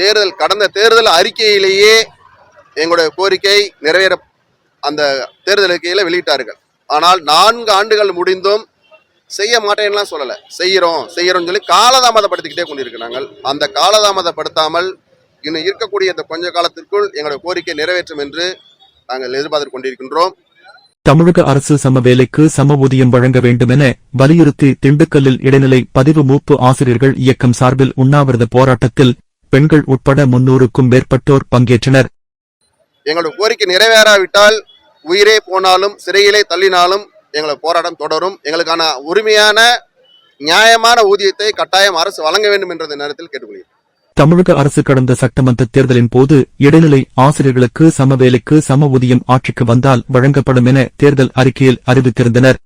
தேர்தல் கடந்த தேர்தல் அறிக்கையிலேயே எங்களுடைய கோரிக்கை நிறைவேற அந்த தேர்தல் அறிக்கையில் வெளியிட்டார்கள். ஆனால் நான்கு ஆண்டுகள் முடிந்தும் செய்ய மாட்டேன்லாம் சொல்லலை. செய்கிறோம் செய்கிறோம்னு சொல்லி காலதாமதப்படுத்திக்கிட்டே கொண்டிருக்கிறாங்க அந்த காலதாமதப்படுத்தாமல் இன்னும் இருக்கக்கூடிய இந்த கொஞ்ச காலத்திற்குள் எங்களுடைய கோரிக்கை நிறைவேற்றும் என்று நாங்கள் எதிர்பார்த்து கொண்டிருக்கின்றோம். தமிழக அரசு சம வேலைக்கு சம ஊதியம் வழங்க வேண்டுமென வலியுறுத்தி திண்டுக்கல்லில் இடைநிலை பதிவு மூப்பு ஆசிரியர்கள் இயக்கம் சார்பில் உண்ணாவிரத போராட்டத்தில் பெண்கள் உட்பட முன்னூறுக்கும் மேற்பட்டோர் பங்கேற்றனர். எங்களுடைய கோரிக்கை நிறைவேறாவிட்டால் உயிரே போனாலும் சிறையிலே தள்ளினாலும் எங்களோட போராட்டம் தொடரும். எங்களுக்கான உரிமையான நியாயமான ஊதியத்தை கட்டாயம் அரசு வழங்க வேண்டும் என்ற நேரத்தில் கேட்டுக்கொள்கிறேன். தமிழக அரசு கடந்த சட்டமன்ற தேர்தலின் போது இடைநிலை ஆசிரியர்களுக்கு சம வேலைக்கு சம ஊதியம் ஆட்சிக்கு வந்தால் வழங்கப்படும் என தேர்தல் அறிக்கையில் அறிவித்திருந்தனர்.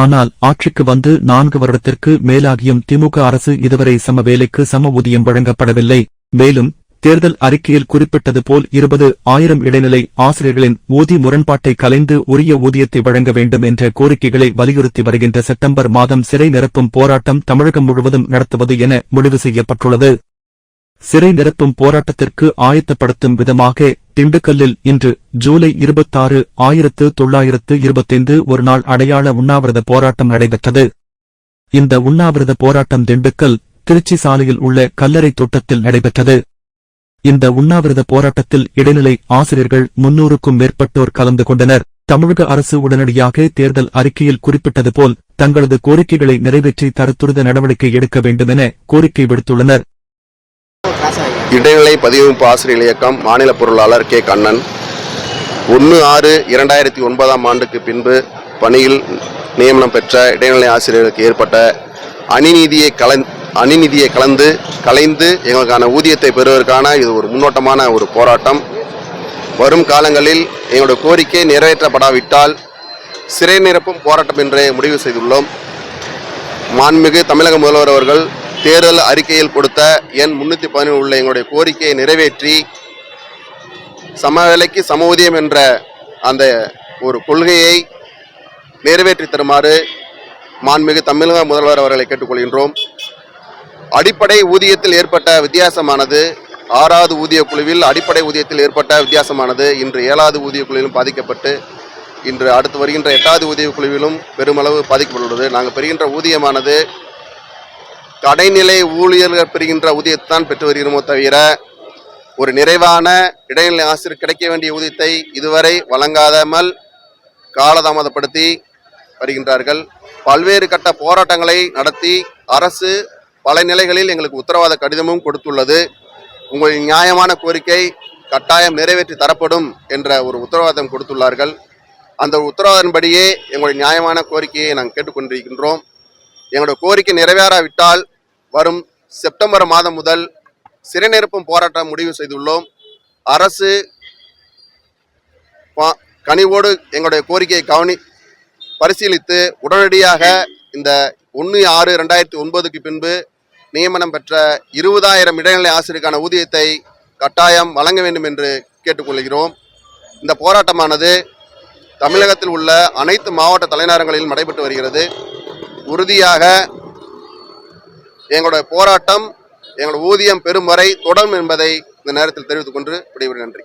ஆனால் ஆட்சிக்கு வந்து நான்கு வருடத்திற்கு மேலாகியும் திமுக அரசு இதுவரை சம வேலைக்கு சம ஊதியம் வழங்கப்படவில்லை. மேலும் தேர்தல் அறிக்கையில் குறிப்பிட்டது போல் இருபது ஆயிரம் இடைநிலை ஆசிரியர்களின் ஊதிய முரண்பாட்டை கலைந்து உரிய ஊதியத்தை வழங்க வேண்டும் என்ற கோரிக்கைகளை வலியுறுத்தி வருகின்ற செப்டம்பர் மாதம் சிறை நிரப்பும் போராட்டம் தமிழகம் முழுவதும் நடத்துவது என முடிவு செய்யப்பட்டுள்ளது. சிறை நிரப்பும் போராட்டத்திற்கு ஆயத்தப்படுத்தும் விதமாக திண்டுக்கல்லில் இன்று ஜூலை இருபத்தாறு ஆயிரத்து தொள்ளாயிரத்து இருபத்தைந்து ஒரு நாள் அடையாள உண்ணாவிரத போராட்டம் நடைபெற்றது. இந்த உண்ணாவிரத போராட்டம் திண்டுக்கல் திருச்சி சாலையில் உள்ள கல்லறை தோட்டத்தில் நடைபெற்றது. இந்த உண்ணாவிரத போராட்டத்தில் இடைநிலை ஆசிரியர்கள் முன்னூறுக்கும் மேற்பட்டோர் கலந்து கொண்டனர். தமிழக அரசு உடனடியாக தேர்தல் அறிக்கையில் குறிப்பிட்டது போல் தங்களது கோரிக்கைகளை நிறைவேற்றி தரத்துரித நடவடிக்கை எடுக்க வேண்டுமென கோரிக்கை விடுத்துள்ளனர். இடைநிலை பதிவமைப்பு ஆசிரியர் இயக்கம் மாநில பொருளாளர் கே. கண்ணன். ஒன்று ஆறு இரண்டாயிரத்தி ஒன்பதாம் ஆண்டுக்கு பின்பு பணியில் நியமனம் பெற்ற இடைநிலை ஆசிரியர்களுக்கு ஏற்பட்ட அணிநீதியை கலந் அணிநிதியை கலந்து கலைந்து எங்களுக்கான ஊதியத்தை பெறுவதற்கான இது ஒரு முன்னோட்டமான ஒரு போராட்டம். வரும் காலங்களில் எங்களுடைய கோரிக்கை நிறைவேற்றப்படாவிட்டால் சிறை நிரப்பும் போராட்டம் என்றே முடிவு செய்துள்ளோம். மாண்புமிகு தமிழக முதல்வர் அவர்கள் தேர்தல் அறிக்கையில் கொடுத்த எண் முன்னூற்றி பதினேழு உள்ள எங்களுடைய கோரிக்கையை நிறைவேற்றி சமவேலைக்கு சம ஊதியம் என்ற அந்த ஒரு கொள்கையை நிறைவேற்றி தருமாறு மாண்புமிகு தமிழக முதல்வர் அவர்களை கேட்டுக்கொள்கின்றோம். அடிப்படை ஊதியத்தில் ஏற்பட்ட வித்தியாசமானது ஆறாவது ஊதிய குழுவில் அடிப்படை ஊதியத்தில் ஏற்பட்ட வித்தியாசமானது இன்று ஏழாவது ஊதிய குழுவிலும் பாதிக்கப்பட்டு இன்று அடுத்து வருகின்ற எட்டாவது ஊதிய குழுவிலும் பெருமளவு பாதிக்கப்பட்டுள்ளது. நாங்கள் பெறுகின்ற ஊதியமானது கடைநிலை ஊழியர்கள் பெறுகின்ற ஊதியத்தான் பெற்று வருகிறோமோ தவிர ஒரு நிறைவான இடைநிலை ஆசிரியர் கிடைக்க வேண்டிய ஊதியத்தை இதுவரை வழங்காதாமல் காலதாமதப்படுத்தி வருகின்றார்கள். பல்வேறு கட்ட போராட்டங்களை நடத்தி அரசு பல நிலைகளில் எங்களுக்கு உத்தரவாத கடிதமும் கொடுத்துள்ளது. உங்களின் நியாயமான கோரிக்கை கட்டாயம் நிறைவேற்றி தரப்படும் என்ற ஒரு உத்தரவாதம் கொடுத்துள்ளார்கள். அந்த உத்தரவாதத்தின்படியே எங்களுடைய நியாயமான கோரிக்கையை நாங்கள் கேட்டுக்கொண்டிருக்கின்றோம். எங்களுடைய கோரிக்கை நிறைவேறாவிட்டால் வரும் செப்டம்பர் மாதம் முதல் சிறைநிரப்பும் போராட்டம் முடிவு செய்துள்ளோம். அரசு கனிவோடு எங்களுடைய கோரிக்கையை கவனி பரிசீலித்து உடனடியாக இந்த ஒன்று ஆறு ரெண்டாயிரத்தி ஒன்பதுக்கு பின்பு நியமனம் பெற்ற இருபதாயிரம் இடைநிலை ஆசிரியருக்கான ஊதியத்தை கட்டாயம் வழங்க வேண்டும் என்று கேட்டுக்கொள்கிறோம். இந்த போராட்டமானது தமிழகத்தில் உள்ள அனைத்து மாவட்ட தலைநகரங்களிலும் நடைபெற்று வருகிறது. உறுதியாக எங்களுடைய போராட்டம் எங்களோட ஊதியம் பெறும் வரை தொடரும் என்பதை இந்த நேரத்தில் தெரிவித்துக் கொண்டு விடைபெறுகிறேன். நன்றி.